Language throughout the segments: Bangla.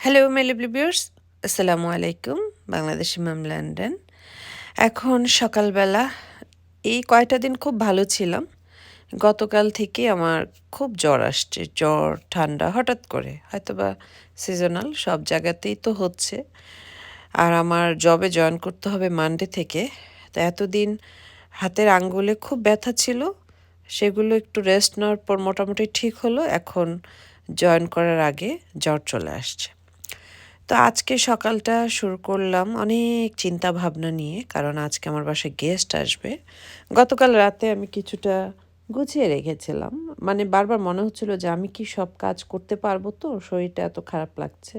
হ্যালো মেলিব্লিবিয়ার্স আসসালামু আলাইকুম বাংলাদেশি ম্যাম লন্ডন এখন সকালবেলা, এই কয়টা দিন খুব ভালো ছিলাম। গতকাল থেকে আমার খুব জ্বর আসছে, জ্বর, ঠান্ডা, হঠাৎ করে। হয়তোবা সিজনাল সব জায়গাতেই তো হচ্ছে। আর আমার জবে জয়েন করতে হবে মানডে থেকে। তো এতদিন হাতের আঙ্গুলে খুব ব্যথা ছিল। সেগুলো একটু রেস্ট নেওয়ার পর মোটামুটি ঠিক হলো। এখন জয়েন করার আগে জ্বর চলে আসছে। তো আজকে সকালটা শুরু করলাম অনেক চিন্তা ভাবনা নিয়ে, কারণ আজকে আমার বাসায় গেস্ট আসবে। গতকাল রাতে আমি কিছুটা গুছিয়ে রেখেছিলাম। মানে বারবার মনে হচ্ছিল যে আমি কি সব কাজ করতে পারব তো, শরীরটা এত খারাপ লাগছে।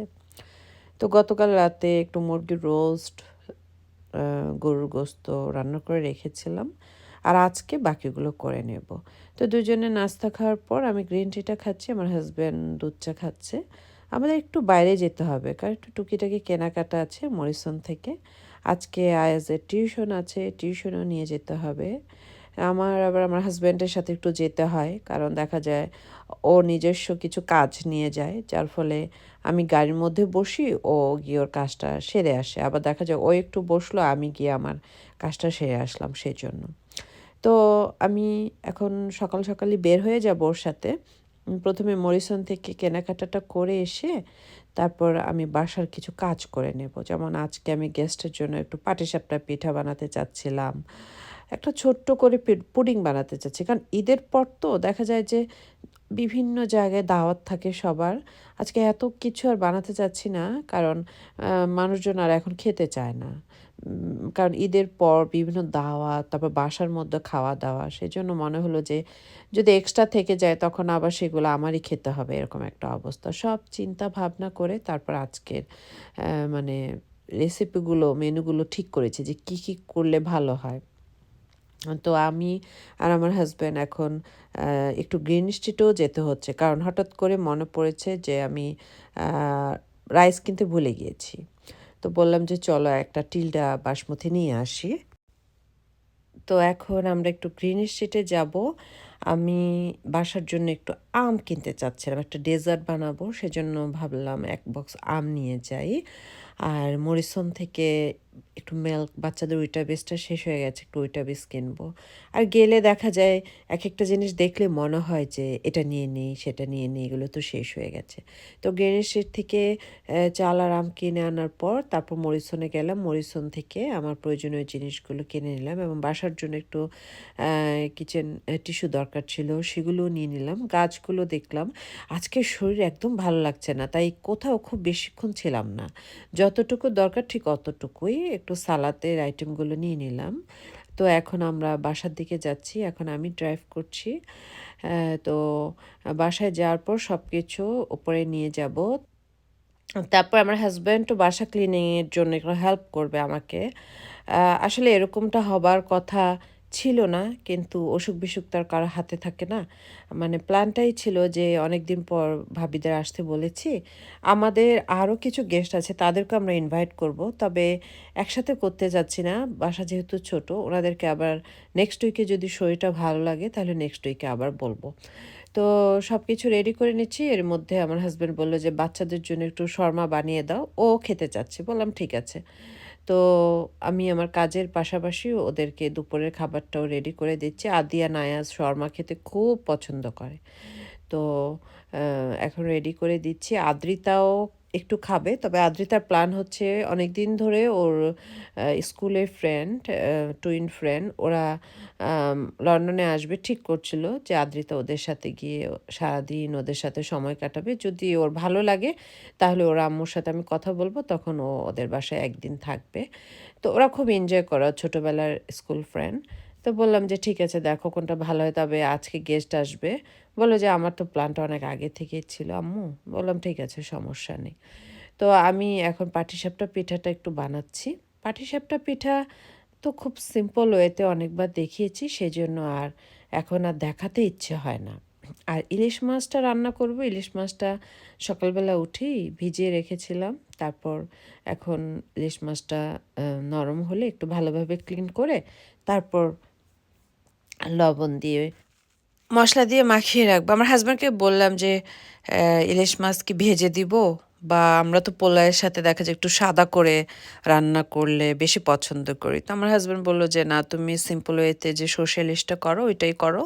তো গতকাল রাতে একটু মুরগির রোস্ট গরুর গোস্ত রান্না করে রেখেছিলাম। আর আজকে বাকিগুলো করে নেব। তো দুজনে নাস্তা খাওয়ার পর আমি গ্রিন টিটা খাচ্ছি, আমার হাজব্যান্ড দুধ চা খাচ্ছে। আমাদের একটু বাইরে যেতে হবে, কারণ একটু টুকিটাকি কেনাকাটা আছে মরিসন থেকে। আজকে আয়াজের টিউশন আছে, টিউশনও নিয়ে যেতে হবে। আমার আবার আমার হাজব্যান্ডের সাথে একটু যেতে হয়, কারণ দেখা যায় ও নিজস্ব কিছু কাজ নিয়ে যায়, যার ফলে আমি গাড়ির মধ্যে বসি, ও গিয়ে ওর কাজটা সেরে আসে। আবার দেখা যায় ও একটু বসল, আমি গিয়ে আমার কাজটা সেরে আসলাম সেই জন্য তো আমি এখন সকাল সকালই বের হয়ে যাব ওর সাথে। প্রথমে মরিসন থেকে কেনাকাটাটা করে এসে তারপর আমি বাসার কিছু কাজ করে নেব। যেমন আজকে আমি গেস্টের জন্য একটু পাটিসাপটা পিঠা বানাতে চাচ্ছিলাম, একটা ছোট্ট করে পুডিং বানাতে চাচ্ছি। কারণ ঈদের পর তো দেখা যায় যে বিভিন্ন জায়গায় দাওয়াত থাকে সবার। আজকে এত কিছু আর বানাতে চাচ্ছি না, কারণ মানুষজন আর এখন খেতে চায় না। কারণ ঈদের পর বিভিন্ন দাওয়া তারপর বাসার মধ্যে খাওয়া দাওয়া সেই জন্য মনে হলো যে, যদি এক্সট্রা থেকে যায় তখন আবার সেগুলো আমারই খেতে হবে, এরকম একটা অবস্থা। সব চিন্তা ভাবনা করে তারপর আজকের মানে রেসিপিগুলো মেনুগুলো ঠিক করেছে যে কি কি করলে ভালো হয়। তো আমি আর আমার হাজব্যান্ড এখন একটু গ্রিন স্ট্রিটেও যেতে হচ্ছে। কারণ হঠাৎ করে মনে পড়েছে যে আমি রাইস কিনতে ভুলে গিয়েছি। তো বললাম যে চলো একটা টিলডা বাসমতি নিয়ে আসি। তো এখন আমরা একটু গ্রিন স্ট্রিটে যাব। আমি বাসার জন্য একটু আম কিনতে চাচ্ছিলাম, একটা ডেজার্ট বানাবো। সেজন্য ভাবলাম এক বক্স আম নিয়ে যাই। আর মরিসন থেকে একটু মিল্ক বাচ্চাদের ওইটা বেসটা শেষ হয়ে গেছে, একটু ওইটা বেস কিনবো। আর গেলে দেখা যায় এক একটা জিনিস দেখলে মনে হয় যে এটা নিয়ে নিই, সেটা নিয়ে নিই, এগুলো তো শেষ হয়ে গেছে। তো গ্রেনেশের থেকে চাল আর আম কিনে আনার পর তারপর মরিসনে গেলাম, মরিসন থেকে আমার প্রয়োজনীয় জিনিসগুলো কিনে নিলাম এবং বাসার জন্য একটু কিচেন টিস্যু দরকার ছিল, সেগুলোও নিয়ে নিলাম। গাছগুলো দেখলাম আজকে শরীর একদম ভালো লাগছে না, তাই কোথাও খুব বেশিক্ষণ ছিলাম না। যতটুকু দরকার ঠিক অতটুকুই একটু সালাতের আইটেমগুলো নিয়ে নিলাম। তো এখন আমরা বাসার দিকে যাচ্ছি, এখন আমি ড্রাইভ করছি। তো বাসায় যাওয়ার পর সব কিছু উপরে নিয়ে যাব। তারপর আমার হাজব্যান্ডও বাসা ক্লিনিংয়ের জন্য হেল্প করবে আমাকে। আসলে এরকমটা হবার কথা ছিল না, কিন্তু অসুখ বিসুখ তার কারও হাতে থাকে না। মানে প্ল্যানটাই ছিল যে অনেক দিন পর ভাবিদের আসতে বলেছি। আমাদের আরও কিছু গেস্ট আছে, তাদেরকে আমরা ইনভাইট করব। তবে একসাথে করতে যাচ্ছি না, বাসা যেহেতু ছোট, ওনাদেরকে আবার নেক্সট উইকে যদি শরীরটা ভালো লাগে, তাহলে নেক্সট উইকে আবার বলব। তো সব কিছু রেডি করে নিচ্ছি। এর মধ্যে আমার হাজব্যান্ড বলল যে, বাচ্চাদের জন্য একটু শর্মা বানিয়ে দাও, ও খেতে চাচ্ছে। বললাম, ঠিক আছে। তো আমি আমার কাজের পাশাপাশি ওদেরকে দুপুরের খাবারটাও রেডি করে দিচ্ছি। আদিয়া, নায়াজ, শর্মা খেতে খুব পছন্দ করে। তো এখন রেডি করে দিচ্ছি। আদ্রিতাও একটু খাবে। তবে আদ্রিতার প্ল্যান হচ্ছে অনেক দিন ধরে ওর স্কুলের ফ্রেন্ড টুইন ফ্রেন্ড ওরা লন্ডনে আসবে। ঠিক করছিল যে আদ্রিতা ওদের সাথে গিয়ে সারাদিন ওদের সাথে সময় কাটাবে। যদি ওর ভালো লাগে, তাহলে ওর আম্মুর সাথে আমি কথা বলব, তখন ও ওদের বাসায় একদিন থাকবে। তো ওরা খুব এনজয় করা ছোটোবেলার স্কুল ফ্রেন্ড তো বললাম যে, ঠিক আছে, দেখো কোনটা ভালো হয়। তবে আজকে গেস্ট আসবে। বলল যে, আমার তো প্ল্যানটা অনেক আগে থেকেই ছিল, আম্মু। বললাম, ঠিক আছে, সমস্যা নেই। তো আমি এখন পাটিসাপটা পিঠাটা একটু বানাচ্ছি। পাটিসাপটা পিঠা তো খুব সিম্পল ওয়েতে অনেকবার দেখিয়েছি, সেজন্য আর এখন আর দেখাতে ইচ্ছে হয় না। আর ইলিশ মাছটা রান্না করব। ইলিশ মাছটা সকালবেলা উঠেই ভিজিয়ে রেখেছিলাম। তারপর এখন ইলিশ মাছটা নরম হলে একটু ভালোভাবে ক্লিন করে, তারপর লবণ দিয়ে। মশলা দিয়ে মাখিয়ে রাখব। আমার হাজব্যান্ডকে বললাম যে ইলিশ মাছ কি ভেজে দিব। বা আমরা তো পোলাওয়ের সাথে দেখা যায় একটু সাদা করে রান্না করলে বেশি পছন্দ করি। তো আমার হাজব্যান্ড বলল যে, না, তুমি সিম্পল ওয়েতে যে সর্ষে ইলিশটা করো, ওইটাই করো।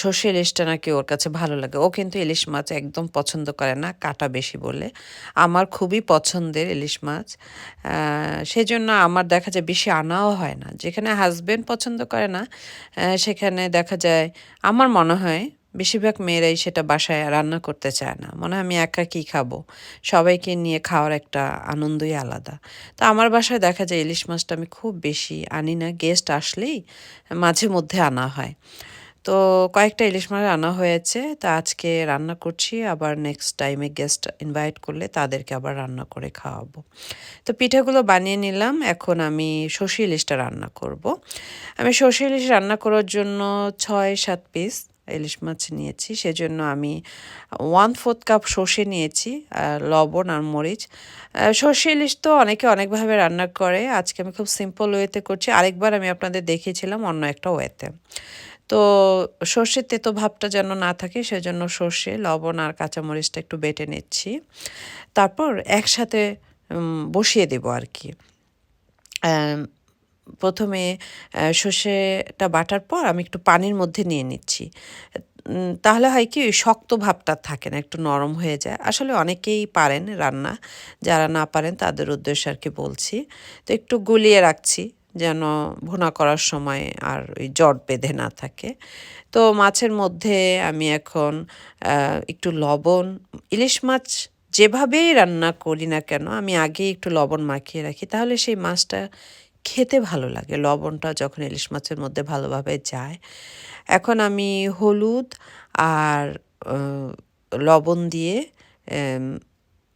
সর্ষে ইলিশটা নাকি ওর কাছে ভালো লাগে। ও কিন্তু ইলিশ মাছ একদম পছন্দ করে না, কাটা বেশি বলে। আমার খুবই পছন্দের ইলিশ মাছ। সেই জন্য আমার দেখা যায় বেশি আনাও হয় না। যেখানে হাজব্যান্ড পছন্দ করে না সেখানে দেখা যায়, আমার মনে হয় বেশিরভাগ মেয়েরাই সেটা বাসায় রান্না করতে চায় না। মনে হয় আমি একা কী খাব? সবাইকে নিয়ে খাওয়ার একটা আনন্দই আলাদা। তো আমার বাসায় দেখা যায় ইলিশ মাছটা আমি খুব বেশি আনি না। গেস্ট আসলেই মাঝে মধ্যে আনা হয়। তো কয়েকটা ইলিশ মাছ আনা হয়েছে। তা আজকে রান্না করছি। আবার নেক্সট টাইমে গেস্ট ইনভাইট করলে তাদেরকে আবার রান্না করে খাওয়াবো। তো পিঠাগুলো বানিয়ে নিলাম। এখন আমি সর্ষে ইলিশটা রান্না করব। আমি সর্ষে ইলিশ রান্না করার জন্য ছয়, সাত পিস ইলিশ মাছ নিয়েছি, সেজন্য আমি ওয়ান ফোর্থ কাপ সর্ষে নিয়েছি লবণ আর মরিচ। সর্ষে ইলিশ তো অনেকে অনেকভাবে রান্না করে, আজকে আমি খুব সিম্পল ওয়েতে করছি। আরেকবার আমি আপনাদের দেখিয়েছিলাম অন্য একটা ওয়েতে তো। সর্ষের তেতো ভাবটা যেন না থাকে, সেজন্য সর্ষে, লবণ আর কাঁচামরিচটা একটু বেটে নিচ্ছি। তারপর একসাথে বসিয়ে দেবো আর কি। প্রথমে সর্ষেটা বাটার পর আমি একটু পানির মধ্যে নিয়ে নিচ্ছি। তাহলে হয় কি শক্ত ভাবটা থাকে না, একটু নরম হয়ে যায়। আসলে অনেকেই পারেন রান্না, যারা না পারেন তাদের উদ্দেশ্যে আর কি বলছি। তো একটু গুলিয়ে রাখছি, যেন ভুনা করার সময় আর ওই জট বেঁধে না থাকে। তো মাছের মধ্যে আমি এখন একটু লবণ, ইলিশ মাছ যেভাবেই রান্না করি না কেন, আমি আগেই একটু লবণ মাখিয়ে রাখি। তাহলে সেই মাছটা খেতে ভালো লাগে। লবণটা যখন ইলিশ মাছের মধ্যে ভালোভাবে যায়। এখন আমি হলুদ আর লবণ দিয়ে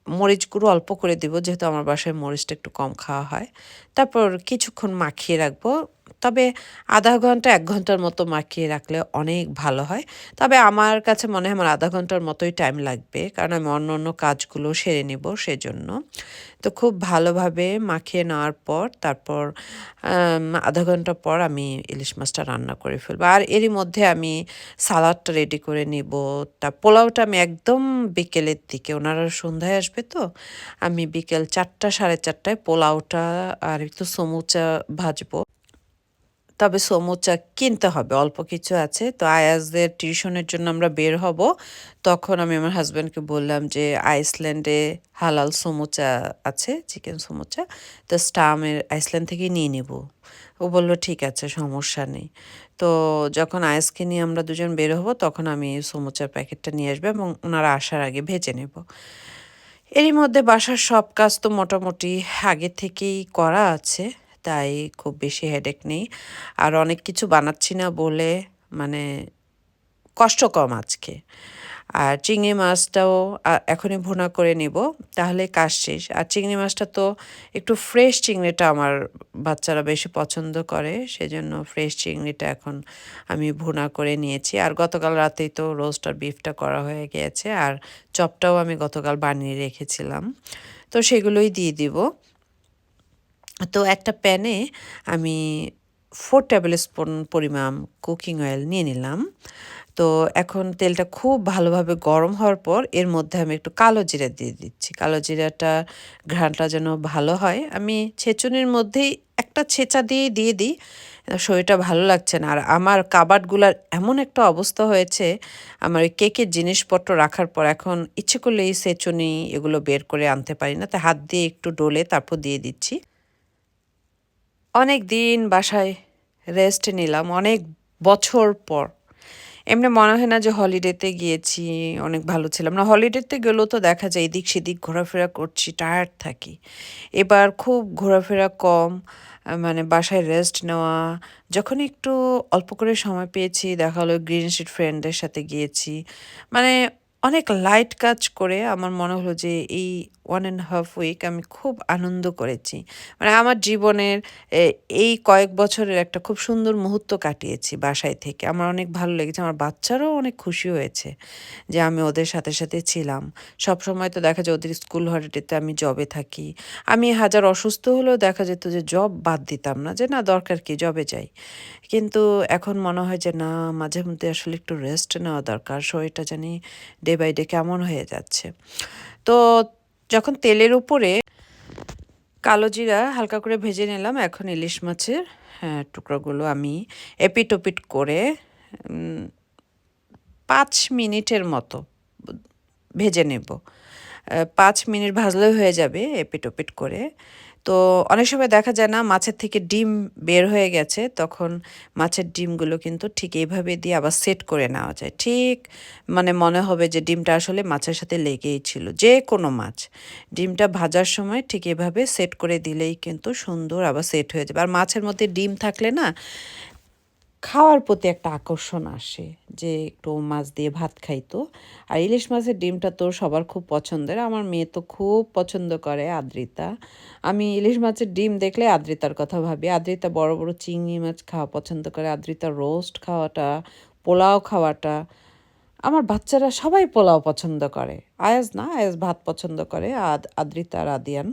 মরিচ গুঁড়ো অল্প করে দিব, যেহেতু আমার বাসায় মরিচটা একটু কম খাওয়া হয়। তারপর কিছুক্ষণ মাখিয়ে রাখব। তবে আধা ঘণ্টা এক ঘণ্টার মতো মাখিয়ে রাখলে অনেক ভালো হয়। তবে আমার কাছে মনে হয় আমার আধা ঘণ্টার মতোই টাইম লাগবে, কারণ আমি অন্য অন্য কাজগুলো সেরে নেব সেজন্য। তো খুব ভালোভাবে মাখিয়ে নেওয়ার পর, তারপর আধা ঘণ্টা পর আমি ইলিশ মাছটা রান্না করে ফেলব। আর এরই মধ্যে আমি সালাডটা রেডি করে নিব। তা পোলাওটা আমি একদম বিকেলের দিকে, ওনারা সন্ধ্যায় আসবে তো, আমি বিকেল চারটা, সাড়ে চারটায় পোলাওটা আর একটু সমুচা ভাজবো। তবে সমুচা কিনতে হবে, অল্প কিছু আছে। তো আয়াজদের টিউশনের জন্য আমরা বের হব। তখন আমি আমার হাজব্যান্ডকে বললাম যে, আইসল্যান্ডে হালাল সমুচা আছে, চিকেন সমুচা। তো স্টামের আইসল্যান্ড থেকে নিয়ে নিব। ও বলল, ঠিক আছে, সমস্যা নেই। তো যখন আয়েসকে নিয়ে আমরা দুজন বের হব, তখন আমি সমুচার প্যাকেটটা নিয়ে আসব এবং ওনারা আসার আগে ভেজে নেব। এরই মধ্যে বাসার সব কাজ তো মোটামুটি আগে থেকেই করা আছে। তাই খুব বেশি হেডেক নেই। আর অনেক কিছু বানাচ্ছি না বলে মানে কষ্ট কম আজকে। আর চিংড়ি মাছটাও এখনই ভুনা করে নিব, তাহলে কাজ শেষ। আর চিংড়ি মাছটা তো একটু ফ্রেশ চিংড়িটা আমার বাচ্চারা বেশি পছন্দ করে, সেজন্য ফ্রেশ চিংড়িটা এখন আমি ভুনা করে নিয়েছি। আর গতকাল রাতেই তো রোস্ট আর বিফটা করা হয়ে গিয়েছে আর চপটাও আমি গতকাল বানিয়ে রেখেছিলাম। তো সেগুলোই দিয়ে দিব। তো একটা প্যানে আমি ফোর টেবিল স্পুন পরিমাণ কুকিং অয়েল নিয়ে নিলাম। তো এখন তেলটা খুব ভালোভাবে গরম হওয়ার পর এর মধ্যে আমি একটু কালো জিরা দিয়ে দিচ্ছি। কালো জিরাটা ঘ্রাণটা যেন ভালো হয়। আমি ছেঁচুনির মধ্যেই একটা ছেঁচা দিয়ে দিয়ে দিই। শরীরটা ভালো লাগছে না। আর আমার কাবাডগুলার এমন একটা অবস্থা হয়েছে, আমার ওই কেকের জিনিসপত্র রাখার পর এখন ইচ্ছে করলে এই ছেঁচুনি এগুলো বের করে আনতে পারি না। তাই হাত দিয়ে একটু ডোলে তারপর দিয়ে দিচ্ছি। অনেক দিন বাসায় রেস্ট নিলাম, অনেক বছর পর। এমনি মনে হয় না যে হলিডেতে গিয়েছি, অনেক ভালো ছিলাম। না হলিডেতে গেলেও তো দেখা যায় এদিক সেদিক ঘোরাফেরা করছি টায়ার্ড থাকি। এবার খুব ঘোরাফেরা কম মানে বাসায় রেস্ট নেওয়া, যখন একটু অল্প করে সময় পেয়েছি, দেখা হলো গ্রিন শিট ফ্রেন্ডের সাথে গিয়েছি। মানে অনেক লাইট কাজ করে আমার মনে হলো যে এই ওয়ান অ্যান্ড হাফ উইক আমি খুব আনন্দ করেছি। মানে আমার জীবনের এই কয়েক বছরের একটা খুব সুন্দর মুহূর্ত কাটিয়েছি বাসায় থেকে। আমার অনেক ভালো লেগেছে, আমার বাচ্চারাও অনেক খুশি হয়েছে যে আমি ওদের সাথে সাথে ছিলাম। সব সময় তো দেখা যায় ওদের স্কুল হলিডেতে আমি জবে থাকি। আমি হাজার অসুস্থ হলেও দেখা যেত যে জব বাদ দিতাম না, যে না দরকার কি জবে যাই। কিন্তু এখন মনে হয় যে না, মাঝে মধ্যে আসলে একটু রেস্ট নেওয়া দরকার। শরীরটা জানি ডে বাই ডে কেমন হয়ে যাচ্ছে। তো যখন তেলের উপরে কালো জিরা হালকা করে ভেজে নিলাম এখন ইলিশ মাছের হ্যাঁ, টুকরোগুলো আমি এপিট করে পাঁচ মিনিটের মতো ভেজে নেব। পাঁচ মিনিট ভাজলেও হয়ে যাবে এপিট ওপিট করে। তো অনেক সময় দেখা যায় না, মাছের থেকে ডিম বের হয়ে গেছে, তখন মাছের ডিমগুলো কিন্তু ঠিক এইভাবে দিয়ে আবার সেট করে নেওয়া যায়। ঠিক মানে মনে হবে যে ডিমটা আসলে মাছের সাথে লেগেই ছিল, যে কোনো মাছ। ডিমটা ভাজার সময় ঠিক এভাবে সেট করে দিলেই কিন্তু সুন্দর আবার সেট হয়ে যাবে। আর মাছের মধ্যে ডিম থাকলে না খাওয়ার প্রতি একটা আকর্ষণ আসে যে একটু মাছ দিয়ে ভাত খাইতো আর ইলিশ মাছের ডিমটা তো সবার খুব পছন্দের। আমার মেয়ে তো খুব পছন্দ করে আদ্রিতা। আমি ইলিশ মাছের ডিম দেখলে আদ্রিতার কথা ভাবি। আদ্রিতা বড় বড় চিংড়ি মাছ খাওয়া পছন্দ করে। আদ্রিতা রোস্ট খাওয়াটা, পোলাও খাওয়াটা। আমার বাচ্চারা সবাই পোলাও পছন্দ করে। আয়াজ না, আয়াজ ভাত পছন্দ করে। আদ, আদ্রিতা আদিয়ান।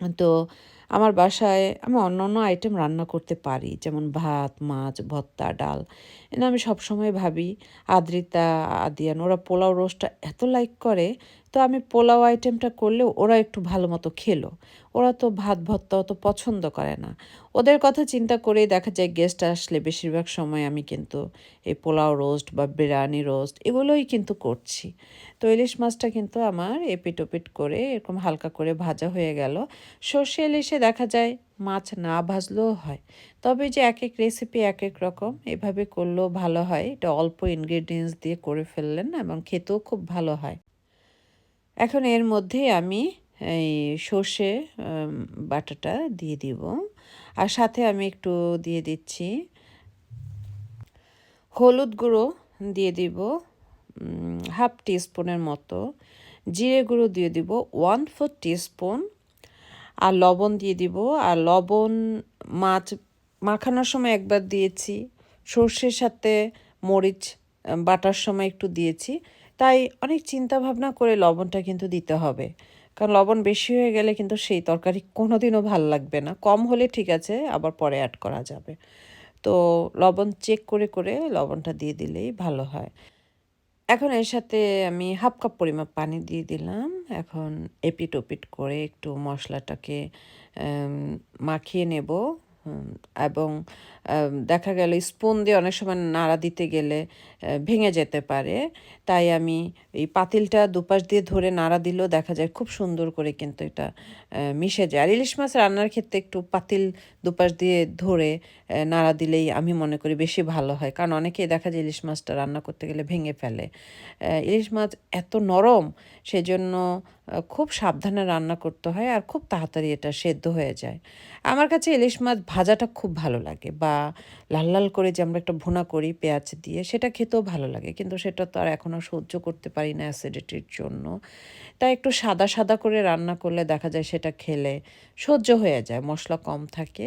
তো আমার বাসায় আমি অন্য অন্য আইটেম রান্না করতে পারি, যেমন ভাত, মাছ ভত্তা ডাল। এনে আমি সবসময় ভাবি, আদ্রিতা, আদিয়ান, ওরা পোলাও রোস্টটা এত লাইক করে তো আমি পোলাও আইটেমটা করলে ওরা একটু ভালো মতো খেলো। ওরা তো ভাত ভর্তা অত পছন্দ করে না। ওদের কথা চিন্তা করেই দেখা যায় গেস্ট আসলে বেশিরভাগ সময় আমি কিন্তু এই পোলাও রোস্ট বা বিরিয়ানি রোস্ট এগুলোই কিন্তু করছি। তো ইলিশ মাছটা কিন্তু আমার এপিট ওপিট করে এরকম হালকা করে ভাজা হয়ে গেল। সর্ষে ইলিশে দেখা যায় মাছ না ভাজলেও হয়। তবে যে এক এক রেসিপি এক এক রকম এভাবে করলেও ভালো হয়। এটা অল্প ইনগ্রেডিয়েন্টস দিয়ে করে ফেললেন এবং খেতেও খুব ভালো হয়। এখন এর মধ্যে আমি এই সর্ষে বাটাটা দিয়ে দিব। আর সাথে আমি একটু দিয়ে দিচ্ছি হলুদ গুঁড়ো দিয়ে দিব হাফ টিস্পুনের মতো। জিরে গুঁড়ো দিয়ে দিব, ওয়ান ফোর টিস্পুন। আর লবণ দিয়ে দিব। আর লবণ মাছ, মাখানোর সময় একবার দিয়েছি। সর্ষের সাথে মরিচ, বাটার সময় একটু দিয়েছি। তাই অনেক চিন্তা ভাবনা করে লবণটা কিন্তু দিতে হবে। কারণ লবণ বেশি হয়ে গেলে কিন্তু সেই তরকারি কোনো দিনও ভালো লাগবে না। কম হলে ঠিক আছে, আবার পরে অ্যাড করা যাবে। তো লবণ চেক করে করে লবণটা দিয়ে দিলেই ভালো হয়। এখন এর সাথে আমি হাফ কাপ পরিমাপ পানি দিয়ে দিলাম। এখন এপিট ওপিট করে একটু মশলাটাকে মাখিয়ে নেব। এবং দেখা গেল স্পুন দিয়ে অনেক সময় নাড়া দিতে গেলে ভেঙে যেতে পারে। তাই আমি এই পাতিলটা দুপাশ দিয়ে ধরে নাড়া দিলেও দেখা যায় খুব সুন্দর করে কিন্তু এটা মিশে যায়। আর ইলিশ মাছ রান্নার ক্ষেত্রে একটু পাতিল দুপাশ দিয়ে ধরে নাড়া দিলেই আমি মনে করি বেশি ভালো হয়। কারণ অনেকেই দেখা যায় ইলিশ মাছটা রান্না করতে গেলে ভেঙে ফেলে। ইলিশ মাছ এত নরম, সেজন্য খুব সাবধানে রান্না করতে হয় আর খুব তাড়াতাড়ি এটা সেদ্ধ হয়ে যায়। আমার কাছে ইলিশ মাছ ভাজাটা খুব ভালো লাগে বা লাল লাল করে যে আমরা একটা ভুনা করি পেঁয়াজ দিয়ে, সেটা খেতেও ভালো লাগে। কিন্তু সেটা তো আর এখনও সহ্য করতে পারি না অ্যাসিডিটির জন্য। তাই একটু সাদা সাদা করে রান্না করলে দেখা যায় সেটা খেলে সহ্য হয়ে যায়, মশলা কম থাকে।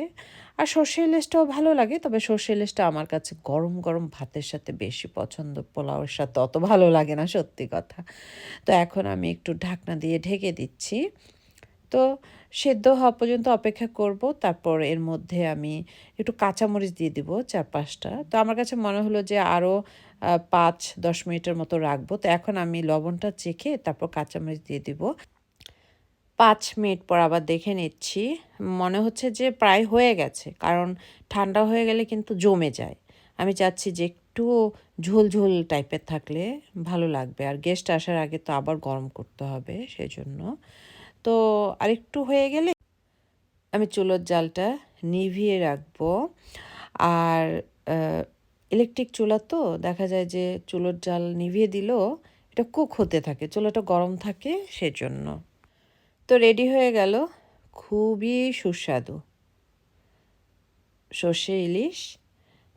আর সর্ষে ইলিশটাও ভালো লাগে, তবে সর্ষে ইলিশটা আমার কাছে গরম গরম ভাতের সাথে বেশি পছন্দ। পোলাওয়ের সাথে অত ভালো লাগে না, সত্যি কথা। তো এখন আমি একটু ঢাকনা দিয়ে ঢেকে দিচ্ছি। তো সেদ্ধ হওয়া পর্যন্ত অপেক্ষা করব। তারপর এর মধ্যে আমি একটু কাঁচামরিচ দিয়ে দিব চার পাঁচটা তো আমার কাছে মনে হলো যে আরও পাঁচ, দশ মিনিটের মতো রাখব। তো এখন আমি লবণটা চেখে তারপর কাঁচামরিচ দিয়ে দিব। পাঁচ মিনিট পর আবার দেখে নিচ্ছি। মনে হচ্ছে যে প্রায় হয়ে গেছে, কারণ ঠান্ডা হয়ে গেলে কিন্তু জমে যায়। আমি চাচ্ছি যে একটু ঝোল ঝোল টাইপের থাকলে ভালো লাগবে। আর গেস্ট আসার আগে তো আবার গরম করতে হবে সেই জন্য তো আরেকটু হয়ে গেলে আমি চুলোর জালটা নিভিয়ে রাখব। আর ইলেকট্রিক চুলা তো দেখা যায় যে চুলোর জাল নিভিয়ে দিলেও এটা কুক হতে থাকে, চুলাটা গরম থাকে সেজন্য। তো রেডি হয়ে গেল, খুবই সুস্বাদু। সর্ষে, ইলিশ।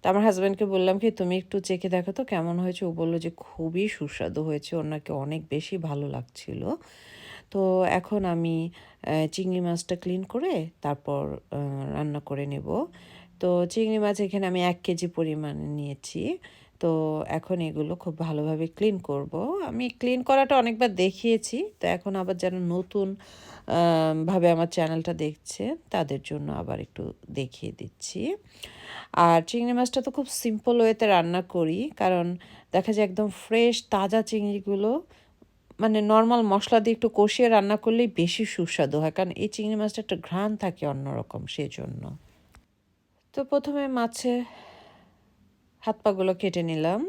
তো আমার হাজব্যান্ডকে বললাম কি, তুমি একটু চেখে দেখো তো কেমন হয়েছে? ও বলল যে, খুবই সুস্বাদু হয়েছে ওনাকে অনেক বেশি ভালো লাগছিল। তো এখন আমি চিংড়ি মাছটা ক্লিন করে তারপর রান্না করে নেব। তো চিংড়ি মাছ এখানে আমি এক কেজি পরিমাণে নিয়েছি। তো এখন এগুলো খুব ভালোভাবে ক্লিন করব। আমি ক্লিন করাটা অনেকবার দেখিয়েছি। তো এখন আবার যেন নতুন ভাবে আমার চ্যানেলটা দেখছে তাদের জন্য আবার একটু দেখিয়ে দিচ্ছি। আর চিংড়ি মাছটা তো খুব সিম্পল ওয়েতে রান্না করি। কারণ দেখা যায় একদম ফ্রেশ তাজা চিংড়িগুলো মানে নর্মাল মশলা দিয়ে একটু কষিয়ে রান্না করলেই বেশি সুস্বাদু হয়, কারণ এই চিংড়ি মাছটা একটা ঘ্রাণ থাকে অন্যরকম সেই জন্য তো প্রথমে মাছে হাত পাগুলো কেটে নিলাম,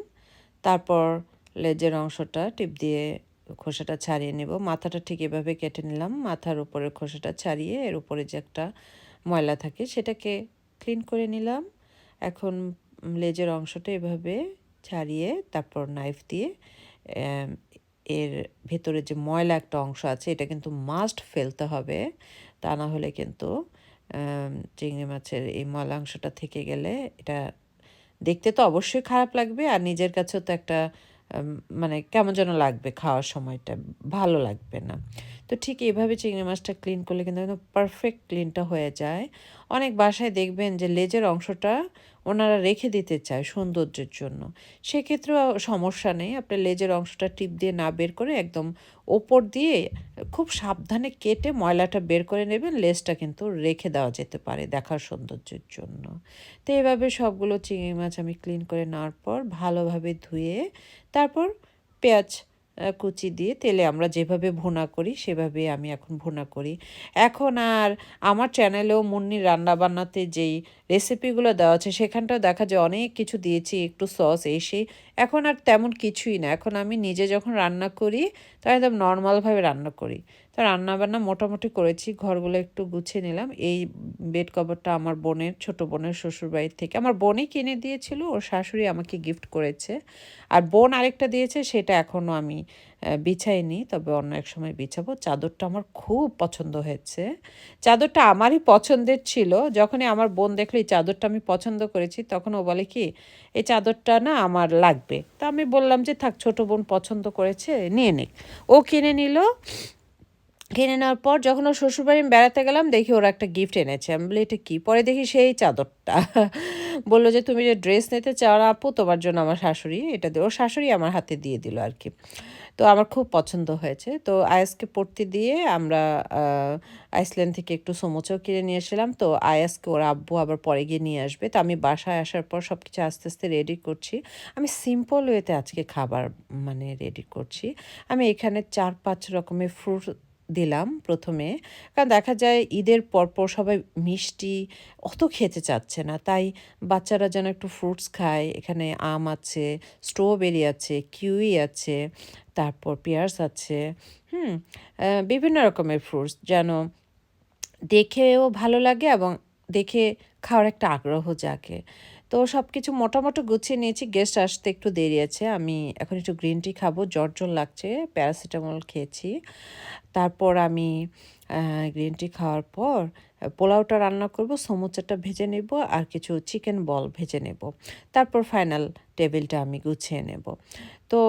তারপর লেজের অংশটা টিপ দিয়ে খোসাটা ছাড়িয়ে নেব। মাথাটা ঠিক এভাবে কেটে নিলাম, মাথার উপরের খোসাটা ছাড়িয়ে এর উপরে যে একটা ময়লা থাকে সেটাকে ক্লিন করে নিলাম। এখন লেজের অংশটা এভাবে ছাড়িয়ে তারপর নাইফ দিয়ে এর ভেতরে যে ময়লা একটা অংশ আছে, এটা কিন্তু মাস্ট ফেলতে হবে। তা না হলে কিন্তু চিংড়ি মাছের এই ময়লা অংশটা থেকে গেলে এটা দেখতে তো অবশ্যই খারাপ লাগবে আর নিজের কাছেও তো একটা মানে কেমন যেন লাগবে খাওয়ার সময়টা, ভালো লাগবে না। তো ঠিক এইভাবে চিংড়ি মাছটা ক্লিন করলে কিন্তু একদম পারফেক্ট ক্লিনটা হয়ে যায়। অনেক বাসায় দেখবেন যে লেজের অংশটা ওনারা রেখে দিতে চায় সৌন্দর্যের জন্য। সেক্ষেত্রেও সমস্যা নেই, আপনি লেজের অংশটা টিপ দিয়ে না বের করে একদম ওপর দিয়ে খুব সাবধানে কেটে ময়লাটা বের করে নেবেন, লেজটা কিন্তু রেখে দেওয়া যেতে পারে দেখার সৌন্দর্যের জন্য। তো এইভাবে সবগুলো চিংড়ি মাছ আমি ক্লিন করে নেওয়ার পর ভালোভাবে ধুয়ে তারপর পেঁয়াজ কুচি দিয়ে তেলে আমরা যেভাবে ভুনা করি সেভাবে আমি এখন ভোনা করি। এখন আর আমার চ্যানেলেও মুন্নির রান্নাবান্নাতে যেই রেসিপিগুলো দেওয়া আছে, সেখানটাও দেখা যায় অনেক কিছু দিয়েছি, একটু সস, এই সেই। এখন আর তেমন কিছুই না। এখন আমি নিজে যখন রান্না করি তখন একদম নর্মালভাবে রান্না করি। তো রান্নাবান্না মোটামুটি করেছি, ঘরগুলো একটু গুছিয়ে নিলাম। এই বেড কভারটা আমার বোনের, ছোট বোনের শ্বশুরবাড়ির থেকে। আমার বোনই কিনে দিয়েছিল, ওর শাশুড়ি আমাকে গিফট করেছে। আর বোন আরেকটা দিয়েছে, সেটা এখনও আমি বিছাইনি, তবে অন্য এক সময় বিছাবো। চাদরটা আমার খুব পছন্দ হয়েছে। চাদরটা আমারই পছন্দের ছিল। যখনই আমার বোন দেখল এই চাদরটা আমি পছন্দ করেছি, তখন ও বলে কি, এই চাদরটা না আমার লাগবে। তা আমি বললাম যে, থাক, ছোট বোন পছন্দ করেছে, নিয়ে নিক। ও কিনে নিল। কিনে নেওয়ার পর যখন ওর শ্বশুরবাড়ি বেড়াতে গেলাম, দেখি ওরা একটা গিফট এনেছে। আমি বলি, এটা কী? পরে দেখি সেই চাদরটা। বলল যে, তুমি যে ড্রেস নিতে চাও আপু, তোমার জন্য আমার শাশুড়ি এটা দিয়ে। ওর শাশুড়ি আমার হাতে দিয়ে দিল আর কি। তো আমার খুব পছন্দ হয়েছে। তো আয়াসকে পড়তে দিয়ে আমরা আইসল্যান্ড থেকে একটু সমোচাও কিনে নিয়ে এসেছিলাম। তো আয়াসকে ওর আব্বু আবার পরে গিয়ে নিয়ে আসবে। তো আমি বাসায় আসার পর সব কিছু আস্তে আস্তে রেডি করছি। আমি সিম্পল ওয়েতে আজকে খাবার মানে রেডি করছি। আমি এখানে চার পাঁচ রকমের ফ্রুট দিলাম প্রথমে। কারণ দেখা যায় ঈদের পরপর সবাই মিষ্টি অত খেতে চাচ্ছে না। তাই বাচ্চারা যেন একটু ফ্রুটস খায়। এখানে আম আছে স্ট্রবেরি আছে কিউই আছে, তারপর পেয়ার্স আছে। হুম বিভিন্ন রকমের ফ্রুটস যেন দেখেও ভালো লাগে এবং দেখে খাওয়ার একটা আগ্রহ জাগে। তো সব কিছু মোটামুটি গুছিয়ে নিয়েছি। গেস্ট আসতে একটু দেরি আছে। আমি এখন একটু গ্রিন টি খাব। জ্বর জ্বর লাগছে। প্যারাসিটামল খেয়েছি। তারপর আমি গ্রিন টি খাওয়ার পর, পোলাওটা রান্না করব সমুচাটা ভেজে নেব আর কিছু চিকেন বল ভেজে নেব। তারপর ফাইনাল টেবিলটা আমি গুছিয়ে নেব। তো,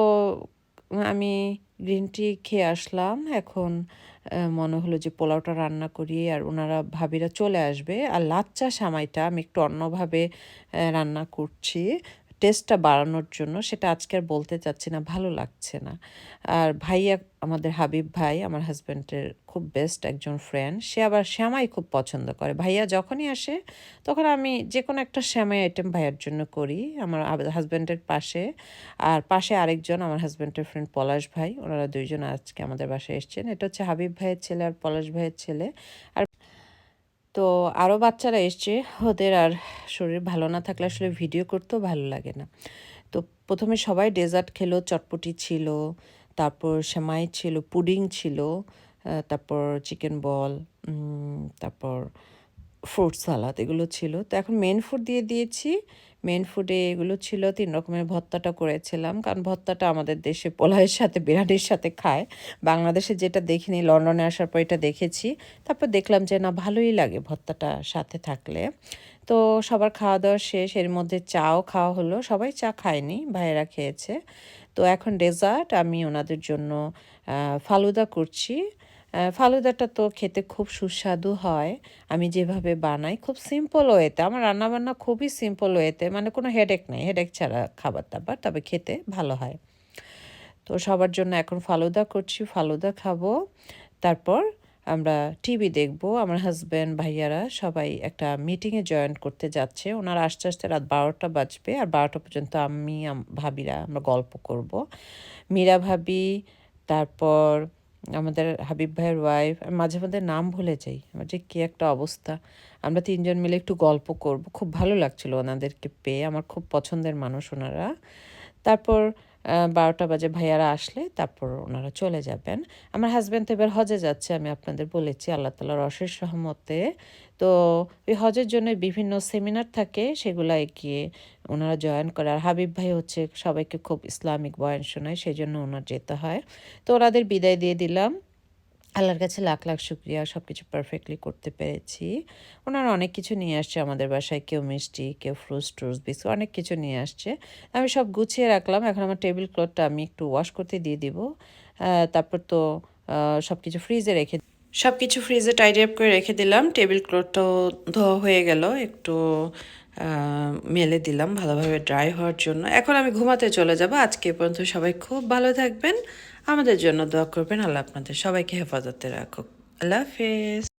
আমি গ্রিন টি খেয়ে আসলাম। এখন মনে হলো যে পোলাওটা রান্না করি আর ওনারা ভাবিরা চলে আসবে। আর লাচ্চা সামাইটা আমি একটু অন্যভাবে রান্না করছি। টেস্টটা বাড়ানোর জন্য সেটা আজকে আর বলতে চাচ্ছি না, ভালো লাগছে না। আর ভাইয়া, আমাদের হাবিব ভাই, আমার হাজব্যান্ডের খুব বেস্ট একজন ফ্রেন্ড সে আবার শ্যামাই খুব পছন্দ করে। ভাইয়া যখনই আসে, তখন আমি যে কোনো একটা শ্যামাই আইটেম ভাইয়ার জন্য করি। আমার হাজব্যান্ডের পাশে। আর পাশে আরেকজন আমার হাজব্যান্ডের ফ্রেন্ড পলাশ ভাই, ওনারা দুইজন আজকে আমাদের বাসায় এসছেন। এটা হচ্ছে হাবিব ভাইয়ের ছেলে আর পলাশ ভাইয়ের ছেলে। আর তো আরও বাচ্চারা এসছে, ওদের আর শরীর ভালো না থাকলে আসলে ভিডিও করতেও ভালো লাগে না। তো প্রথমে সবাই ডেজার্ট খেলো, চটপটি ছিল, তারপর সেমাই ছিল, পুডিং ছিল তারপর চিকেন বল তারপর ফ্রুট সালাদ, এগুলো ছিল। তো এখন মেন ফুড দিয়ে দিয়েছি। মেন ফুডে এগুলো ছিল, তিন রকমের ভত্তাটা করেছিলাম। কারণ ভত্তাটা আমাদের দেশে পোলাওয়ের সাথে, বিরিয়ানির সাথে খায়। বাংলাদেশে যেটা দেখিনি, লন্ডনে আসার পর এটা দেখেছি। তারপর দেখলাম যে না, ভালোই লাগে ভর্তাটা সাথে থাকলে। তো সবার খাওয়া দাওয়া শেষ, এর মধ্যে চাও খাওয়া হলো। সবাই চা খায়নি, ভাইয়েরা খেয়েছে। তো এখন ডেজার্ট আমি ওনাদের জন্য ফালুদা করছি ফালুদাটা তো খেতে খুব সুস্বাদু হয়। আমি যেভাবে বানাই, খুব সিম্পল ওয়েতে। আমার রান্নাবান্না খুবই সিম্পল ওয়েতে। মানে কোনো হেডেক নেই। হেডেক ছাড়া খাবার দাবার, তবে খেতে ভালো হয়। তো সবার জন্য এখন ফালুদা করছি। ফালুদা খাব। তারপর আমরা টিভি দেখব। আমার হাজব্যান্ড ভাইয়ারা সবাই একটা মিটিংয়ে জয়েন করতে যাচ্ছে। ওনারা আস্তে আস্তে রাত বারোটা বাজবে। আর বারোটা পর্যন্ত আমি, ভাবিরা আমরা গল্প করব। মীরা ভাবি, তারপর আমাদের হাবিব ভাইয়ের ওয়াইফ মাঝে মাঝে নাম ভুলে যাই। আমার যে কী একটা অবস্থা। আমরা তিনজন মিলে একটু গল্প করব। খুব ভালো লাগছিল ওনাদেরকে পেয়ে। আমার খুব পছন্দের মানুষ ওনারা। তারপর বারোটা বাজে ভাইয়ারা আসলে তারপর ওনারা চলে যাবেন। আমার হাজব্যান্ড তো এবার হজে যাচ্ছে, আমি আপনাদের বলেছি আল্লাহ তালার অশেষ সহমতে তো ওই হজের জন্য বিভিন্ন সেমিনার থাকে সেগুলাই গিয়ে ওনারা জয়েন করে। আর হাবিব ভাই হচ্ছে সবাইকে খুব ইসলামিক বয়ান শোনায় সেই জন্য ওনার যেতে হয়। তো ওনাদের বিদায় দিয়ে দিলাম। আল্লাহর কাছে লাখ লাখ শুক্রিয়া সব কিছু পারফেক্টলি করতে পেরেছি। ওনারা অনেক কিছু নিয়ে আসছে আমাদের বাসায়, কেউ মিষ্টি, কেউ ফ্রুটস ট্রুটস বিস্কুট অনেক কিছু নিয়ে আসছে। আমি সব গুছিয়ে রাখলাম, এখন আমার টেবিল ক্লথটা আমি একটু ওয়াশ করতে দিয়ে দিব। তারপর তো সব কিছু ফ্রিজে রেখে সব কিছু ফ্রিজে টাইড আপ করে রেখে দিলাম টেবিল ক্লথটাও ধোয়া হয়ে গেল, একটু মেলে দিলাম ভালোভাবে ড্রাই হওয়ার জন্য। এখন আমি ঘুমাতে চলে যাব, আজকে পর্যন্ত সবাই খুব ভালো থাকবেন। আমাদের জন্য দোয়া করবেন। আল্লাহ আপনাদের সবাইকে হেফাজতে রাখুক। আল্লাহ হাফেজ।